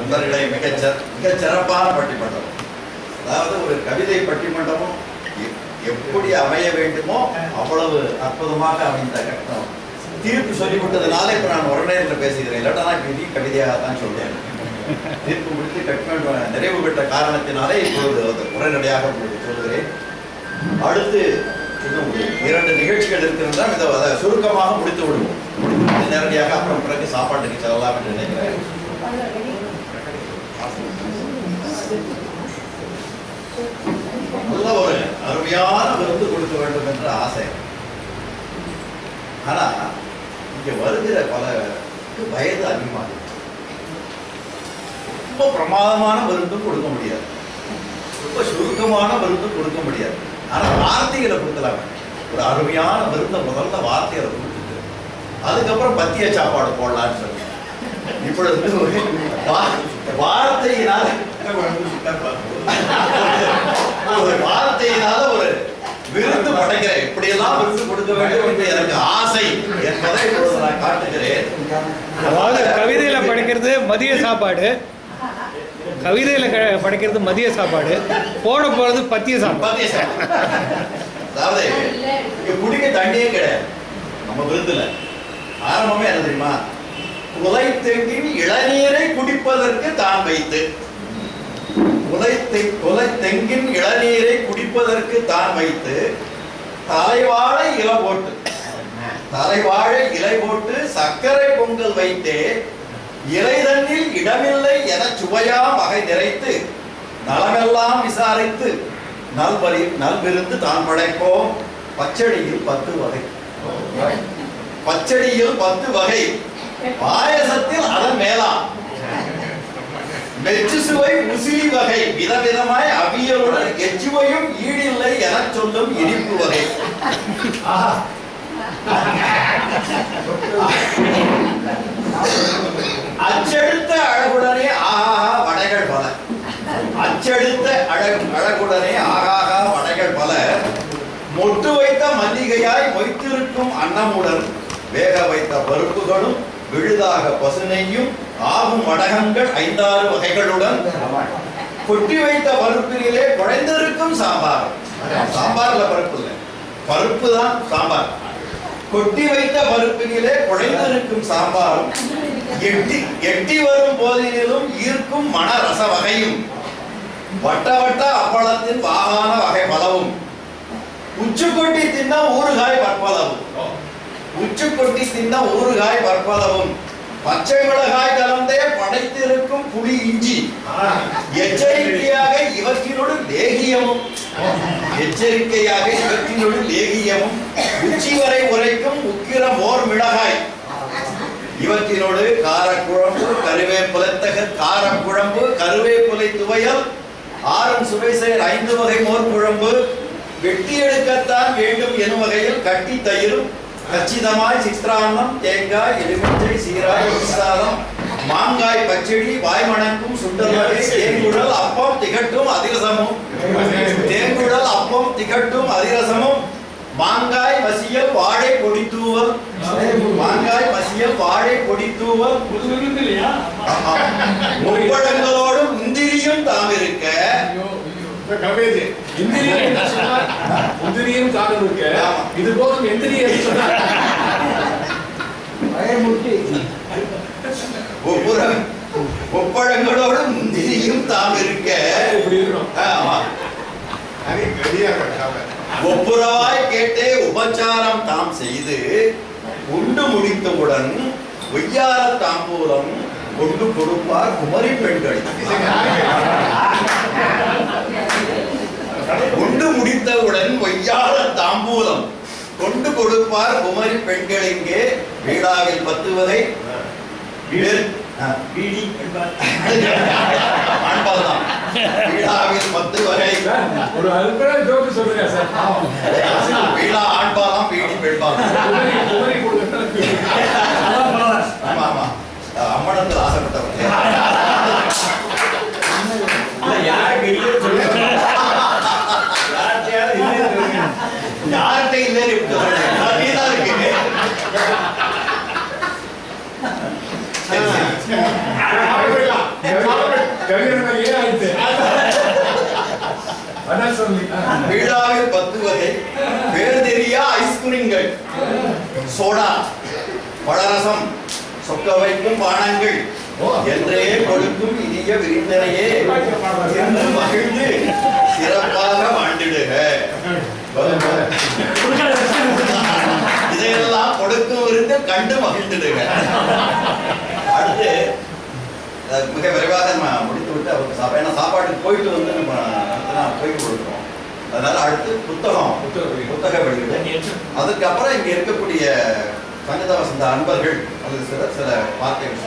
நண்பர்களை மிகச்ச மிகச் சிறப்பான பட்டிமன்றம். அதாவது ஒரு கவிதை பட்டிமன்றமும் எப்படி அமைய வேண்டுமோ அவ்வளவு அற்புதமாக அமைந்த கட்டம் தீர்ப்பு சொல்லிவிட்டதுனால இப்ப நான் உடனேரில் பேசுகிறேன் இல்லாட்டா நான் பெரிய கவிதையாக தான் சொல்றேன் தீர்ப்பு முடித்து கட்டம் நிறைவு பெற்ற காரணத்தினாலே இப்பொழுது அது உடனடியாக உங்களுக்கு சொல்கிறேன் அடுத்து இரண்டு நிகழ்ச்சிகள் இருக்கிறதால் இதை அதை சுருக்கமாக முடித்து விடுவோம் நேரடியாக அப்புறம் பிறகு சாப்பாட்டுக்கு செல்லலாம் என்று நினைக்கிறேன். நல்ல ஒரு அருமையான விருந்து கொடுக்க வேண்டும் என்ற ஆசை. ஆனா இங்க வருகிற பல வயது அதிகமாக ரொம்ப பிரமாதமான விருந்தும் கொடுக்க முடியாது. ரொம்ப சுருக்கமான விருந்தும் கொடுக்க முடியாது. ஆனா வார்த்தைகளை கொடுக்கலாம். ஒரு அருமையான விருந்த முதல்ல வார்த்தைகளை கொடுத்துட்டு அதுக்கப்புறம் பத்திய சாப்பாடு போடலான்னு சொல்லி. இப்பொழுது வார்த்தை வார்த்தையினால ஒரு வார்த்தையினால ஒரு விருந்து படைக்கிறேன் இப்படியெல்லாம் விருந்து கொடுக்க வேண்டும் என்று எனக்கு ஆசை என்பதை இப்பொழுது நான் காட்டுகிறேன் அதாவது கவிதையில படிக்கிறது மதிய சாப்பாடு. கவிதையில க- படிக்கிறது மதிய சாப்பாடு. போட போறது பத்திய சாப்பாடு. சாப்பாடு. அதாவது குடிக்க தண்ணியே கிடையாது. நம்ம விருந்தில். ஆரம்பமே என்ன தெரியுமா? குலை இளநீரை குடிப்பதற்கு தான் வைத்து. குலைத்தை குலை தெங்கின் இளநீரை குடிப்பதற்கு தான் வைத்து தலைவாழை இளம் ஓட்டு தலைவாழை இலை போட்டு சர்க்கரை பொங்கல் வைத்தே இலை தண்ணில் இடமில்லை என சுவையா வகை நிறைத்து நலமெல்லாம் விசாரித்து நல்வரி நல்விருந்து தான் படைப்போம். பச்சடியில் பத்து வகை. பச்சடியில் பத்து வகை. பாயசத்தில் அதன் மேலாம் மெச்சு சுவை உசிலி வகை. விதவிதமாய் அவியலுடன் எச்சுவையும் ஈடில்லை எனச் சொல்லும் இனிப்பு வகை. அச்செடுத்த அழகுடனே ஆஹா வடைகள் பல. அச்செடுத்த அழகு அழகுடனே ஆகாகா வடைகள் பல. மொட்டு வைத்த மல்லிகையாய் மொய்த்திருக்கும் அன்னமுடன் வேக வைத்த பருப்புகளும் விழுதாக பசுனையும் ஆகும் வடகங்கள் ஐந்தாறு வகைகளுடன். கொட்டி வைத்த பருப்பிலே குழைந்திருக்கும் சாம்பார். சாம்பார்ல பருப்பு இல்லை. பருப்பு தான் சாம்பார். கொட்டி வைத்த பருப்பினிலே குழைந்திருக்கும் சாம்பாரும் எட்டி எட்டி வரும் போதிலும் ஈர்க்கும் மன ரச வகையும். வட்ட வட்ட அப்பளத்தின் வாகான வகை பலவும் உச்சு கொட்டி தின்ன ஊறுகாய் பற்பலவும் உச்சு கொட்டி தின்ன ஊறுகாய் பற்பலவும் பச்சை மிளகாய் கலந்தே படைத்திருக்கும் புளி இஞ்சி. எச்சரிக்கையாக இவற்றினோடு லேகியமும் எச்சரிக்கையாக இவற்றினுள் லேகியமும் உச்சி வரை உரைக்கும் உக்கிர மோர் மிளகாய். இவற்றினோடு காரக்குழம்பு கருவேப்பிலத்தக காரக்குழம்பு கருவேப்பிலை துவையல் ஆறும் சுவை செயல் ஐந்து வகை மோர் குழம்பு. வெட்டி எடுக்கத்தான் வேண்டும் எனும் வகையில் கட்டி தயிரும் கச்சிதமாய் சித்ரான்னம் தேங்காய் எலுமிச்சை சீராய் சாதம் மாங்காய் பச்சடி வாய்மணக்கும் சுண்டல் வகை தேங்குழல் அப்பம் திகட்டும் திகட்டும் அதிரசமும். மாங்காய் மசியல் வாழை பொடி மாங்காய் மசியல் வாழை பொடி தூவல். ஆமா. முப்பழங்களோடு முந்திரியும் தாம் இருக்க இந்திரியம்? இந்திரியம் காலம் இருக்க. இது போதும் எந்திரியம் சொன்னார் ஒப்புற முப்பழங்களோடு முந்திரியும் தாம் இருக்க. ஒப்புரவாய் கேட்டே உபச்சாரம் தாம் செய்து உண்டு முடித்தவுடன் ஒய்யார தாம்பூலம் கொண்டு கொடுப்பார் குமரி பெண்கள். உண்டு முடித்தவுடன் ஒய்யார தாம்பூலம் கொண்டு கொடுப்பார் குமரி பெண்கள் இங்கே. வீடாவில் பத்து வீடாவில் பத்து வகை. ஒரு அல்படா ஜோக்கு சொல்லுங்க சார். வீடா ஆண்பாலாம் வீடி பெண்பாலாம் பீடாவில் பத்துவதை பேர் தெரியா ஐஸ்கிரீம்கள் சோடா பழரசம் சொக்க வைக்கும் பானங்கள். என்றே கொடுக்கும் இனிய விருந்தனையே. என்று மகிழ்ந்து சிறப்பாக வாழ்ந்திடுக இதையெல்லாம் கொடுக்கும் விருந்து கண்டு மகிழ்ந்துடுங்க அடுத்து மிக விரைவாக நம்ம முடித்து விட்டு அவருக்கு சாப்பாடு ஏன்னா சாப்பாட்டுக்கு போயிட்டு வந்து நம்ம நான் போயிட்டு கொடுக்குறோம் அதனால அடுத்து புத்தகம் புத்தக வெளியீடு. அதுக்கப்புறம் இங்க இருக்கக்கூடிய சங்கத வசந்த அன்பர்கள் அது சில சில வார்த்தைகள்